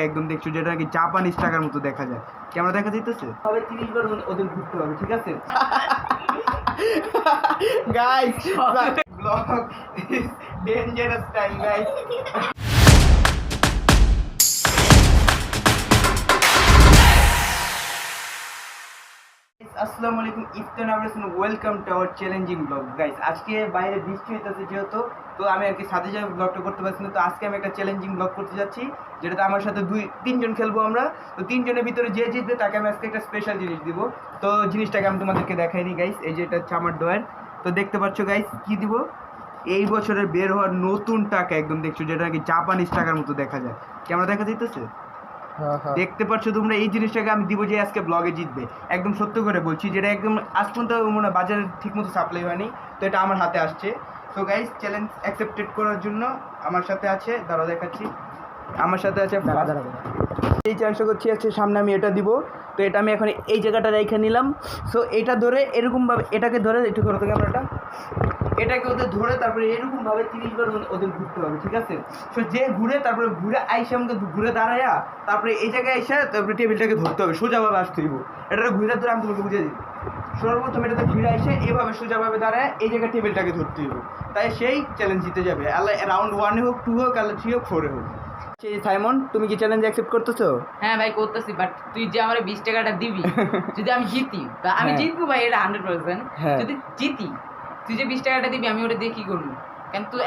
একদম দেখছ যেটা নাকি জাপানিজ টাকার মতো দেখা যায়। ক্যামেরা দেখা যাইতেছে? তবে তিরিশ বার ওদের- ঘুরতে হবে ঠিক আছে? Guys vlog is dangerous time guys আসসালামু আলাইকুম Iftan Abrason welcome to our challenging vlog guys আজকে বাইরে বৃষ্টি হইতেছে যেহেতু, তো আমি আর কি সাথে যাই ব্লগটা করতে পারছি না, তো আজকে আমি একটা চ্যালেঞ্জিং ব্লগ করতে যাচ্ছি, যেটাতে আমার সাথে দুই, তিনজন খেলব আমরা। তো তিনজনের ভিতরে যে জিতবে তাকে আমি আজকে একটা স্পেশাল জিনিস দিব। তো জিনিসটাকে আমি তোমাদেরকে দেখাইনি গাইস এই যে এটা হচ্ছে আমার ডয়ার তো দেখতে পাচ্ছ গাইস কি দিব? এই বছরের বের হওয়ার নতুন টাকা একদম দেখছ, যেটা নাকি জাপানিজ টাকার মতো দেখা যায়। ক্যামেরা দেখা যাইতেছে? দেখতে পাচ্ছ তোমরা এই জিনিসটাকে আমি দিব যে আজকে ব্লগে জিতবে। একদম সত্য করে বলছি যেটা একদম আজ পর্যন্ত মনে হয় বাজারে ঠিকমতো সাপ্লাই হয়নি তো এটা আমার হাতে আসছে। তো গাইস চ্যালেঞ্জ অ্যাকসেপ্টেড করার জন্য আমার সাথে আছে দাঁড়া দেখাচ্ছি। আমার সাথে আছে এই চারশো করছি আছে সামনে আমি এটা দিব। তো এটা আমি এখন এই জায়গাটা রেখে নিলাম। সো এটা ধরে এরকমভাবে এটাকে ধরে একটু ধরো তো ক্যামেরাটা এটাকে ওদের ধরে তারপরে এরকম ভাবে তিরিশ বার ওদের- ঘুরতে হবে ঠিক আছে? তো যে ঘুরে তারপরে ঘুরে আইসে আমাকে ঘুরে দাঁড়ায়া তারপরে এই জায়গায় এসে তারপরে টেবিলটাকে ধরতে হবে সোজাভাবে আসতে দিব এটা ঘুরে ধরে আমি তোমাকে বুঝে দিই সর্বপ্রথম এটাতে ঘুরে এসে এইভাবে সোজাভাবে দাঁড়ায় এই জায়গায় টেবিলটাকে ধরতে দিব তাই সেই চ্যালেঞ্জ জিতে যাবে। আল্লাহ রাউন্ড ওয়ানে হোক টু হোক আল্লাহ থ্রি হোক ফোরে হোক। সেই সাইমন তুমি কি চ্যালেঞ্জ অ্যাকসেপ্ট করতেছো? হ্যাঁ ভাই করতেছি বাট তুই যে আমার বিশ টাকাটা দিবি যদি আমি জিতি তা আমি হ্যাঁ। জিতবো ভাই এটা হান্ড্রেড পার্সেন্ট হ্যাঁ। যদি জিতি তুই যে বিশ টাকাটা দিবি আমি ওটা দিয়ে কি করব?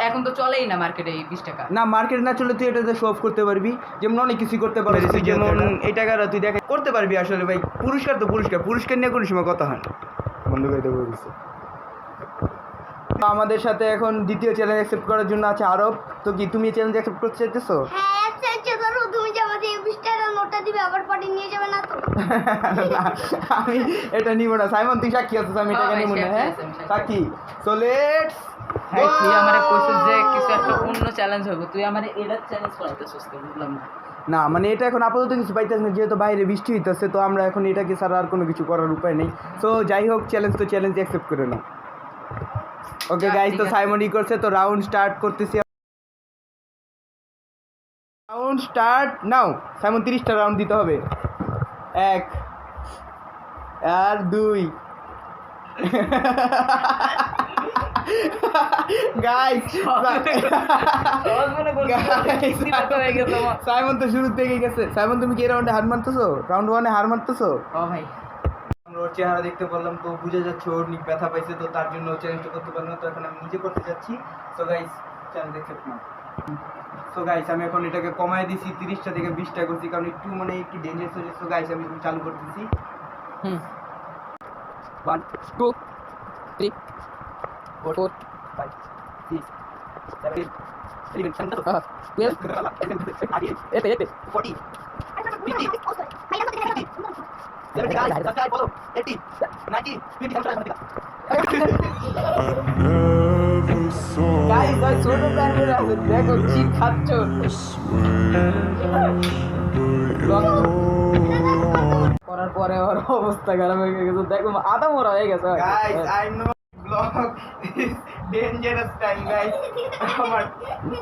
এখন তো চলেই না মার্কেটে এই বিশ টাকা। না মার্কেট না চলে তুই এটাতে শো অফ করতে পারবি। যেমন অনেক কিছু করতে পারবি। তুই যেমন এই টাকাটা তুই দেখে করতে পারবি আসলে ভাই। পুরস্কার তো পুরস্কার। পুরস্কার নিয়ে কোনো সময় কথা হয় না। বন্ধ করে দেবো আমাদের সাথে এখন দ্বিতীয় চ্যালেঞ্জ অ্যাকসেপ্ট করার জন্য আছে আরব। তো কি তুমি চ্যালেঞ্জ অ্যাকসেপ্ট করতে চাইতেছো? দিবে আবার পরে নিয়ে যাবে না তো? না, আমি এটা নিব না। সাইমন তুই সাক্ষী আছিস আমি হ্যাঁ নিব না হ্যাঁ? সাক্ষী। সো লেটস ভাই তুই আমার কইছিস যে কিছু একটা অন্য চ্যালেঞ্জ হবে তুই আমার এটা চ্যালেঞ্জ করাইতেছিস তো বুঝলাম না। না মানে এটা এখন আপাতত কিছু পাইতেছে না যেহেতু বাইরে বৃষ্টি হইতেছে তো আমরা এখন এটাকে ছাড়া আর কোনো কিছু করার উপায় নেই। তো যাই হোক চ্যালেঞ্জ তো চ্যালেঞ্জ অ্যাকসেপ্ট করে নাও। ওকে যাক, গাইজ তো আছে। সাইমন ই করছে তো রাউন্ড স্টার্ট করতেছি। রাউন্ড স্টার্ট নাও সাইমন তিরিশটা রাউন্ড দিতে হবে। এক আর দুই। সাইমন তো শুরু থেকে গেছে। সাইমন তুমি কি রাউন্ডে হার মারতেছো? রাউন্ড ওয়ানে হার মারতেছো? ভাই। আমরা ওর চেহারা দেখতে পারলাম তো বুঝে যাচ্ছে ওর ব্যথা পাইছে তো তার জন্য চ্যালেঞ্জটা করতে পারলাম না তো এখন আমি নিজে করতে যাচ্ছি। সো গাইস অ্যাকসেপ্ট না সো গাইস আমি এখন এটাকে কমায় দিছি, তিরিশটা থেকে বিশটা করছি, কারণ একটু মানে একটু ডেঞ্জারাস হয়ে সো গাইস আমি চালু করতেছি। হুম। One two three four four five six seven eight twelve এতে এতে ফোর্টি গাইস ওই ছোট প্যান্টের আছে দেখো কি খাচ্ছ করার পরে ওর অবস্থা খারাপ হয়ে গেছে। দেখো আধা মরা হয়ে গেছে। Guys i know vlog is dangerous time guys. আমার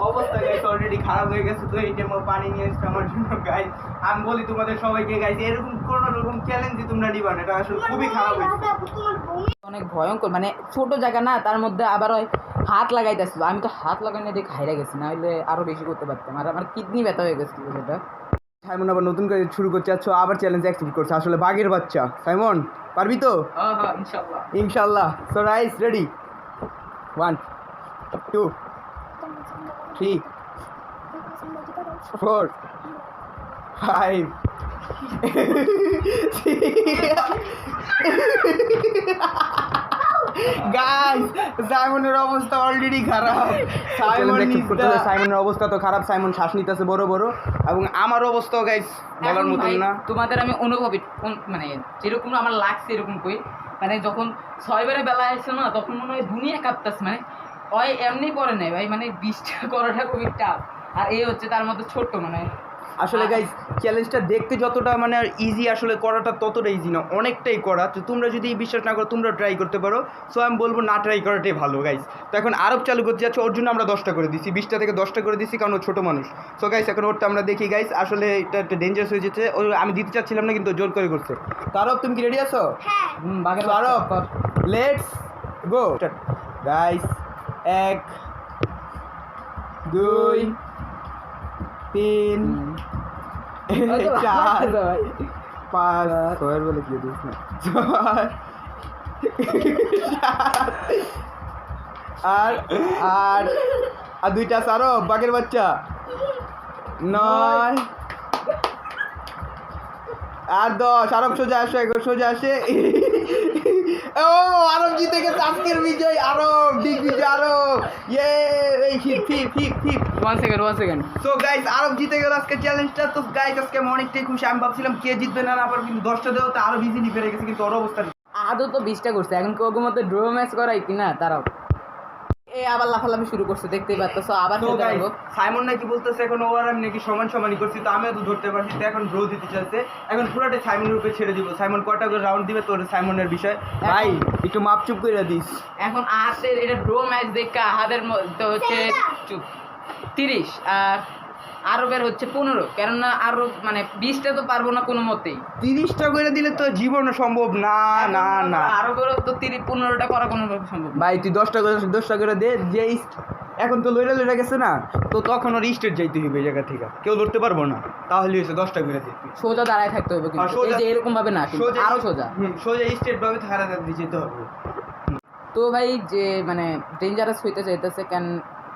অবস্থা গাইস অলরেডি খারাপ হয়ে গেছে তো এই টাইমে পানি নিয়ে এসছে আমার জন্য গাইস আমি বলি তোমাদের সবাইকে গাইস এরকম কোন রকম চ্যালেঞ্জই তোমরা নিবা না। এটা আসলে খুবই খারাপ হয়েছে। অনেক ভয়ঙ্কর। মানে ছোট জায়গা না তার মধ্যে আবার ওই হাত লাগাইতেছিল। আমি তো হাত লাগাইনি দেখে হাইরা গেছি না হলে আরও বেশি করতে পারতাম। আর আমার কিডনি ব্যথা হয়ে গেছিল সেটা। সাইমন আবার নতুন করে শুরু করছে আছো আবার চ্যালেঞ্জ অ্যাকসেপ্ট করছে। আসলে বাঘের বাচ্চা। সাইমন পারবি তো? ইনশাল্লাহ। ইনশাল্লাহ। So rice ready one two three four five guys সাইমনের অবস্থা অলরেডি খারাপ। সাইমন সাইমনের অবস্থা তো খারাপ সাইমন শ্বাস নিতেছে বড় বড়। এবং আমার অবস্থাও গাইস বলার মতন না। তোমাদের আমি অনুভবী কোন- মানে যেরকম আমার লাগছে এরকম কই। মানে যখন ছয়বারে বেলা আসছে না তখন মনে হয় দুনিয়া কাঁপতাছে। মানে ওই এমনি করে নেই ভাই মানে বিশটা করাটা খুবই টাফ আর এই হচ্ছে তার মধ্যে ছোট্ট মানে আসলে গাইজ চ্যালেঞ্জটা দেখতে যতটা মানে ইজি আসলে করাটা ততটা ইজি না অনেকটাই করা। তো তোমরা যদি বিশ্বাস না করো তোমরা ট্রাই করতে পারো। সো আমি বলব না ট্রাই করাটাই ভালো গাইজ তো এখন আরব চালু করতে যাচ্ছে ওর জন্য আমরা দশটা করে দিচ্ছি বিশটা থেকে দশটা করে দিচ্ছি কারণ ও ছোটো মানুষ। সো গাইজ এখন ওরটা আমরা দেখি গাইজ আসলে এটা একটা ডেঞ্জারাস হয়ে যেতে ও আমি দিতে চাচ্ছিলাম না কিন্তু জোর করে করছে। তো আরব তুমি কি রেডি আছো? হ্যাঁ। আরব লেটস গো গাইস এক দুই তিন তো চার। পাঁচ ছয়ের বলে কি দিস না? ছয় আর আর আর দুইটা সারো বাঘের বাচ্চা। নয় আর দশ আরব সোজা আসে সোজা আসে। ও আরব জিতে গেছে আজকের বিজয় আরব দিগ্বিজয় আরব ইয়ে এই One second, one second. So guys Arab জিতে গেল আজকে চ্যালেঞ্জটা তো গাইস আজকে আমি অনেকটাই খুশি। আমি ভাবছিলাম কে জিতবে না আবার কিন্তু দশটা দেওয়া তো আরও ইজিলি পেরে গেছে কিন্তু ওর অবস্থা আদৌ তো বিশটা করছে। এখন কি মতো ড্র ম্যাচ করাই কি না তারাও এ আবার লাফালাফি শুরু করছে দেখতেই পাচ্ছ আবার তো সাইমন নাকি বলতেছে এখন ওর আমি নাকি সমান সমানই করছি তো আমিও তো ধরতে পারছি তো এখন ড্র দিতে চাইছে। এখন পুরোটা সাইমন রূপে ছেড়ে দিব। সাইমন কয়টা করে রাউন্ড দিবে তোর সাইমনের বিষয়? ভাই একটু মাপ চুপ করে দিস। এখন আহাদের এটা ড্র ম্যাচ দেখে আহাদের মধ্যে হচ্ছে চুপ। তিরিশ আর আরবের হচ্ছে পনেরো। কেননা আরও মানে বিশটা তো পারব না কোনো মতেই। তিরিশটা করে দিলে তো জীবন সম্ভব। না না না। আরবেরও তো তিরিশ পনেরোটা করা কোনোভাবে সম্ভব ভাই তুই দশটা করে দশটা করে দে যে এখন তো লইরা লইরা গেছে না তো তখন ওর স্টেট যাইতে হবে এই জায়গা থেকে। কেউ ধরতে পারব না। তাহলে হয়েছে দশটা করে দে। তুই। সোজা দাঁড়ায় থাকতে হবে এই যে এরকম ভাবে না সোজা আরও সোজা। সোজা স্টেট ভাবে হারা যেতে হবে। তো ভাই যে মানে ডেঞ্জারাস হইতে চাইতেছে কেন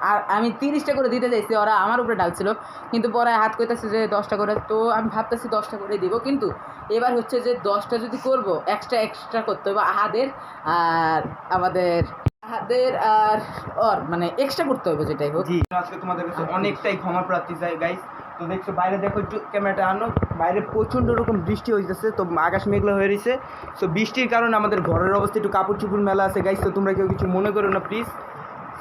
আর আমি তিরিশটা করে দিতে চাইছি, ওরা আমার উপরে ডাকছিল। কিন্তু পরে হাত কইতেছে যে দশটা করে, তো আমি ভাবতেছি দশটা করে দিব। কিন্তু এবার হচ্ছে যে দশটা যদি করব এক্সট্রা এক্সট্রা করতে হবে আহাদের আর আমাদের, আহাদের আর ওর মানে এক্সট্রা করতে হবে যেটাই হোক। আজকে তোমাদের কাছে অনেকটাই ক্ষমা প্রার্থী চাই গাইস তো দেখছ, বাইরে দেখো একটু ক্যামেরাটা আনো। বাইরে প্রচণ্ড রকম বৃষ্টি হইতেছে, তো আকাশ মেঘলা হয়ে রয়েছে তো বৃষ্টির কারণে আমাদের ঘরের অবস্থা একটু কাপড় চুপড় মেলা আছে গাইস তো তোমরা কেউ কিছু মনে করো না প্লিজ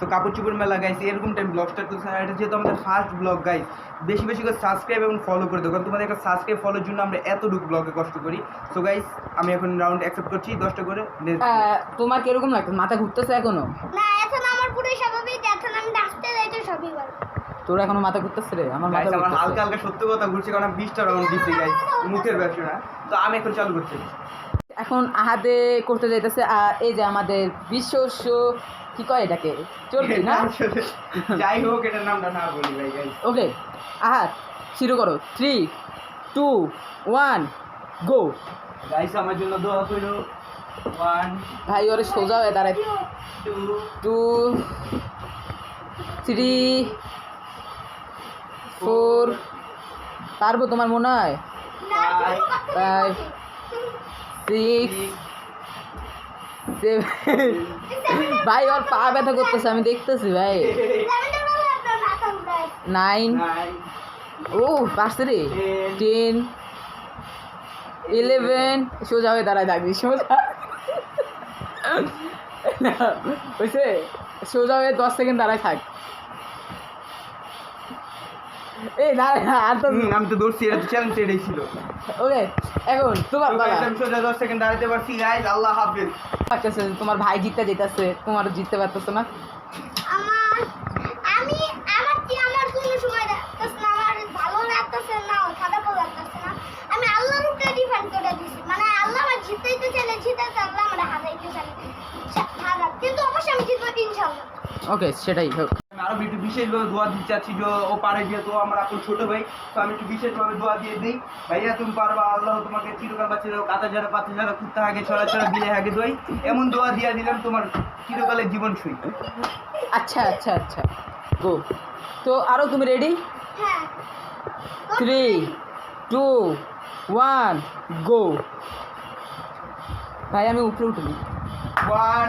তো কাপড় চুপড় মেলা গাইস এরকম টাইম ব্লগ স্টার্ট করতে এটা যেহেতু আমাদের ফার্স্ট ব্লগ গাইস বেশি বেশি করে সাবস্ক্রাইব এবং ফলো করে দেবো। কারণ তোমাদের একটা সাবস্ক্রাইব ফলোর জন্য আমরা এতটুকু ব্লগে কষ্ট করি। তো গাইস আমি এখন রাউন্ড অ্যাকসেপ্ট করছি। দশটা করে তোমার কীরকম লাগছে? মাথা ঘুরতেছে এখনও? না এখন আমার পুরো স্বাভাবিক। এখন আমি ডাকতে যাই তো সবই পারব তোর এখনও মাথা ঘুরতেছে রে? আমার মাথা আমার হালকা হালকা সত্য কথা ঘুরছে কারণ বিশটা রাউন্ড দিচ্ছি গাইস মুখের ব্যবসা না। তো আমি এখন চালু করছি। এখন আহাদে করতে যাইতেছে আর এই যে আমাদের বিশ্ব শো- কি কয় এটাকে? চলবি না? যাই হোক এটার নামটা না বলি ভাই ওকে আহাদ শুরু করো। Three two one go guys আমার জন্য দোয়া করো। ওয়ান ভাই ওরে সোজা হয়ে দাঁড়ায়। টু থ্রি ফোর পারব তোমার মনে হয়? Five, সিক্স ভাই। ওর পা ব্যথা করতেছে, আমি দেখতেছি, ভাই। নাইন ও পাঁচশো রে। টেন ইলেভেন সোজা হয়ে দাঁড়ায় থাকবি, সোজা। হয়েছে? সোজা হয়ে দশ সেকেন্ড দাঁড়ায় থাক। এই না আর তো আমি তো দৌড়ছি এটা তো চ্যালেঞ্জ এটাই ছিল। ওকে এখন তোমার আমি সোজা দশ সেকেন্ড দাঁড়াতে পারছি গাইস আল্লাহ হাফেজ। পারতেছে তোমার ভাই জিততে যেতেছে তোমার জিততে পারতেছে না। আমার আমি আমার কি আমার কোনো সময় লাগতেছে না আমার ভালো লাগতেছে না খারাপ লাগতেছে না। আমি আল্লাহর উপরে ডিপেন্ড করে দিছি। মানে আল্লাহ আমার জিতাইতে চাইলে জিতাইতে আল্লাহ আমার হারাইতে চাইলে। হারাত কিন্তু অবশ্যই আমি জিতবো ইনশাল্লাহ ওকে সেটাই হোক। আমি আরও একটু বিশেষভাবে দোয়া দিতে চাচ্ছি যে ও পারে যেহেতু আমার আপন ছোট ভাই তো আমি একটু বিশেষভাবে দোয়া দিয়ে দিই। ভাইয়া তুমি পারবা আল্লাহ তোমাকে চিরকাল বাঁচে দাও কাতা যারা পাতা যারা কুত্তা আগে ছড়া ছড়া বিলে আগে দই। এমন দোয়া দিয়ে দিলাম তোমার চিরকালের জীবন সুই। আচ্ছা আচ্ছা আচ্ছা। গো তো আরও তুমি রেডি হ্যাঁ। থ্রি টু ওয়ান গো ভাই আমি উপরে উঠবি। ওয়ান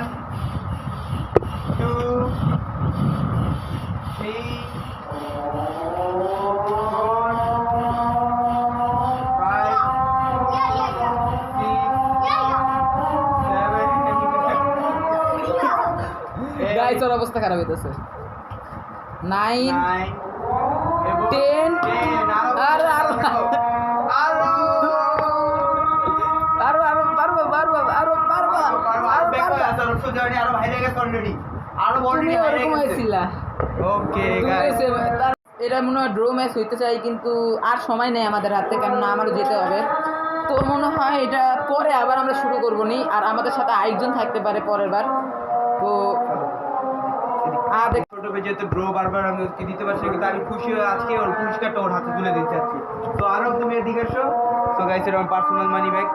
গেছে হয়েছিলা? ওকে তুমি গাইস হয়েছে- তার- এটা মনে হয় ড্রো ম্যাচ হইতে চাই কিন্তু আর সময় নেই আমাদের হাতে কেননা আমারও যেতে হবে। তো মনে হয় এটা পরে আবার আমরা শুরু করব নি আর আমাদের সাথে আরেকজন থাকতে পারে পরের বার। তো আর ছোট যেহেতু ড্র বারবার আমি ওকে দিতে পারছি কিন্তু আমি খুশি হয়ে আজকে ওর পুরস্কারটা ওর হাতে তুলে দিতে চাচ্ছি। তো আরও তুমি এদিকে এসো। তো গাইস এরকম personal money bag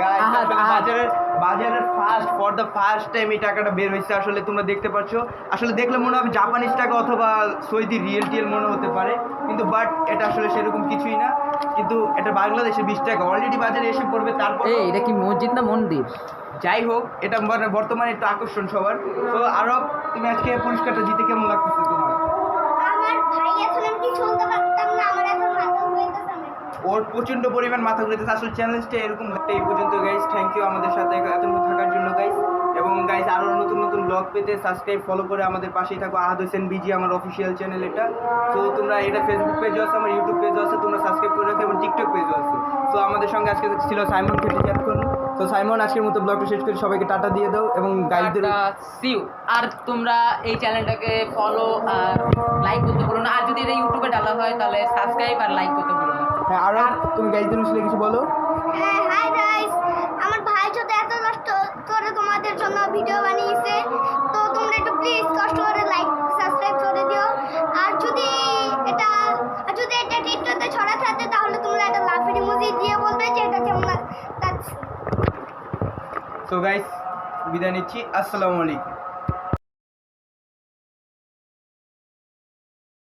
guys Ahad, Ahad. বাজারের বাজারের first for the first time এই টাকাটা বের হয়েছে আসলে তোমরা দেখতে পাচ্ছ। আসলে দেখলে মনে হবে জাপানিজ টাকা অথবা সৌদি রিয়েল টিয়েল মনে হতে পারে কিন্তু বাট এটা আসলে সেরকম কিছুই না। কিন্তু এটা বাংলাদেশে বিশ টাকা। অলরেডি বাজারে এসে পড়বে তারপর এই এটা কি মসজিদ না মন্দির? যাই হোক এটা মানে বর্তমানে একটু আকর্ষণ সবার। তো আরও তুমি আজকে পুরস্কারটা জিতে কেমন লাগতেছে তোমার? আমার ভাই এখন আমি কিছু বলতে পারতাম না আমার এখন মাথা ঘুরাইতেছে আমি ওর প্রচণ্ড পরিমাণ মাথা ঘুরেছে আসলে চ্যালেঞ্জটা এরকম হতে এই পর্যন্ত গাইস থ্যাংক ইউ আমাদের সাথে এতক্ষণ থাকার জন্য গাইস এবং গাইস আরও নতুন নতুন ব্লগ পেতে সাবস্ক্রাইব ফলো করে আমাদের পাশেই থাকো। আহাদ হোসেন বিজি আমার অফিসিয়াল চ্যানেল এটা। তো তোমরা এটা ফেসবুক পেজও আছে আমার ইউটিউব পেজও আছে তোমরা সাবস্ক্রাইব করে রাখো এবং টিকটক পেজও আছে তো আমাদের সঙ্গে আজকে ছিল সাইমন খেটে চ্যাট করুন। তো সাইমন আজকের মতো ব্লগটা শেষ করে। সবাইকে টাটা দিয়ে দাও এবং গাইডদের সিউ আর তোমরা এই চ্যানেলটাকে ফলো আর লাইক করতে বলো না। আর যদি এটা ইউটিউবে ডালা হয় তাহলে সাবস্ক্রাইব আর লাইক করতে বলো না। হ্যাঁ আরও তুমি গাইডদের উঠলে কিছু বলো। হ্যাঁ হাই গাইস আমার ভাই যদি এত কষ্ট করে তোমাদের জন্য ভিডিও বানিয়েছে। তো তোমরা একটু প্লিজ কষ্ট করে লাইক সাবস্ক্রাইব করে দিও। আর যদি এটা, আর যদি এটা টিকটকে ছড়া থাকে, তাহলে তোমরা একটা লাফের ইমোজি দিয়ে বলবে যে এটা কেমন লাগছে। গাইস বিদায় নিচ্ছি। আসসালামু আলাইকুম।